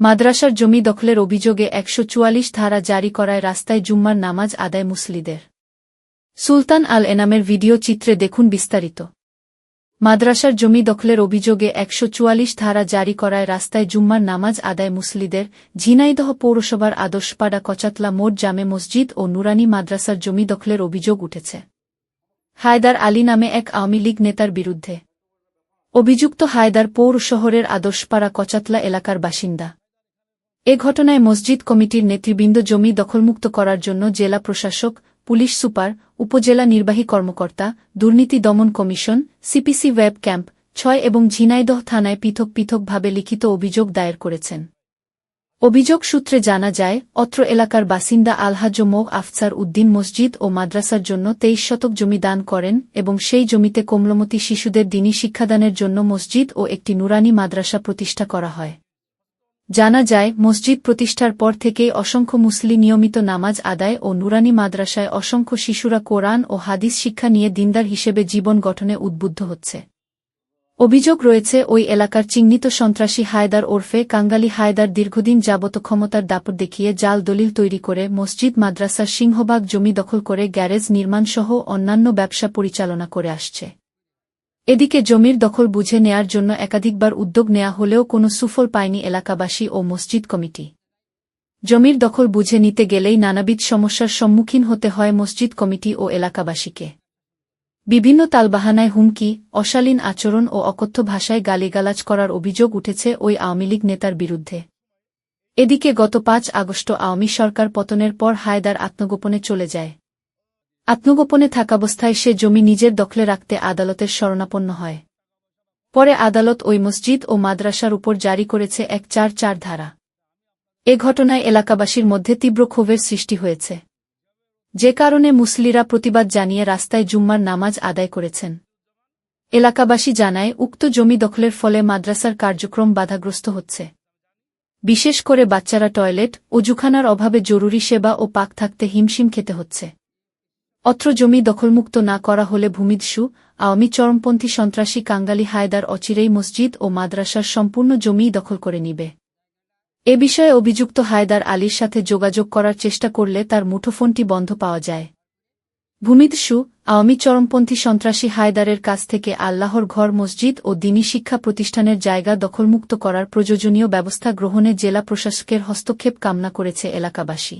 মাদ্রাসার জমি দখলের অভিযোগে একশো চুয়াল্লিশ ধারা জারি করায় রাস্তায় জুম্মার নামাজ আদায় মুসলিদের। সুলতান আল এনামের ভিডিও চিত্রে দেখুন বিস্তারিত। মাদ্রাসার জমি দখলের অভিযোগে একশো চুয়াল্লিশ ধারা জারি করায় রাস্তায় জুম্মার নামাজ আদায় মুসলিদের ঝিনাইদহ পৌরসভার আদর্শপাড়া কচাতলা মোট জামে মসজিদ ও নুরানি মাদ্রাসার জমি দখলের অভিযোগ উঠেছে। হায়দার আলী নামে এক আওয়ামী লীগ নেতার বিরুদ্ধে। অভিযুক্ত হায়দার পৌর শহরের আদর্শপাড়া কচাতলা এলাকার বাসিন্দা। এ ঘটনায় মসজিদ কমিটির নেতৃবৃন্দ জমি দখলমুক্ত করার জন্য জেলা প্রশাসক, পুলিশ সুপার, উপজেলা নির্বাহী কর্মকর্তা, দুর্নীতি দমন কমিশন, সিপিসি ওয়েব ক্যাম্প, ছয় এবং ঝিনাইদহ থানায় পৃথক পৃথকভাবে লিখিত অভিযোগ দায়ের করেছেন। অভিযোগ সূত্রে জানা যায়, অত্র এলাকার বাসিন্দা আলহাজ মো. আফসার উদ্দিন মসজিদ ও মাদ্রাসার জন্য তেইশ শতক জমি দান করেন এবং সেই জমিতে কোমলমতি শিশুদের দিনী শিক্ষাদানের জন্য মসজিদ ও একটি নুরানি মাদ্রাসা প্রতিষ্ঠা করা হয়। জানা যায়, মসজিদ প্রতিষ্ঠার পর থেকেই অসংখ্য মুসলি নিয়মিত নামাজ আদায় ও নুরানি মাদ্রাসায় অসংখ্য শিশুরা কোরআন ও হাদিস শিক্ষা নিয়ে দিনদার হিসেবে জীবন গঠনে উদ্বুদ্ধ হচ্ছে। অভিযোগ রয়েছে, ওই এলাকার চিহ্নিত সন্ত্রাসী হায়দার ওরফে কাঙ্গালি হায়দার দীর্ঘদিন যাবত ক্ষমতার দাপট দেখিয়ে জাল দলিল তৈরি করে মসজিদ, মাদ্রাসার সিংহবাগ জমি দখল করে গ্যারেজ নির্মাণসহ অন্যান্য ব্যবসা পরিচালনা করে আসছে। এদিকে জমির দখল বুঝে নেয়ার জন্য একাধিকবার উদ্যোগ নেয়া হলেও কোনো সুফল পায়নি এলাকাবাসী ও মসজিদ কমিটি। জমির দখল বুঝে নিতে গেলেই নানাবিধ সমস্যার সম্মুখীন হতে হয় মসজিদ কমিটি ও এলাকাবাসীকে। বিভিন্ন তালবাহানায় হুমকি, অশালীন আচরণ ও অকথ্য ভাষায় গালিগালাজ করার অভিযোগ উঠেছে ওই আওয়ামী লীগ নেতার বিরুদ্ধে। এদিকে গত পাঁচ আগস্ট আওয়ামী সরকার পতনের পর হায়দার আত্মগোপনে চলে যায়। আত্মগোপনে থাকাবস্থায় সে জমি নিজের দখলে রাখতে আদালতের শরণাপন্ন হয়। পরে আদালত ওই মসজিদ ও মাদ্রাসার উপর জারি করেছে এক চার চার ধারা এ ঘটনায় এলাকাবাসীর মধ্যে তীব্র ক্ষোভের সৃষ্টি হয়েছে। যে কারণে মুসলিরা প্রতিবাদ জানিয়ে রাস্তায় জুম্মার নামাজ আদায় করেছেন। এলাকাবাসী জানায়, উক্ত জমি দখলের ফলে মাদ্রাসার কার্যক্রম বাধাগ্রস্ত হচ্ছে। বিশেষ করে বাচ্চারা টয়লেট, অজুখানার অভাবে জরুরি সেবা ও পাক থাকতে হিমশিম খেতে হচ্ছে। অত্র জমি দখলমুক্ত না করা হলে ভূমিদস্যু আওয়ামী চরমপন্থী সন্ত্রাসী কাঙ্গালি হায়দার অচিরেই মসজিদ ও মাদ্রাসার সম্পূর্ণ জমিই দখল করে নিবে। এ বিষয়ে অভিযুক্ত হায়দার আলীর সাথে যোগাযোগ করার চেষ্টা করলে তার মুঠোফোনটি বন্ধ পাওয়া যায়। ভূমিদস্যু আওয়ামী চরমপন্থী সন্ত্রাসী হায়দারের কাছ থেকে আল্লাহর ঘর, মসজিদ ও দিনী শিক্ষা প্রতিষ্ঠানের জায়গা দখলমুক্ত করার প্রয়োজনীয় ব্যবস্থা গ্রহণে জেলা প্রশাসকের হস্তক্ষেপ কামনা করেছে এলাকাবাসী।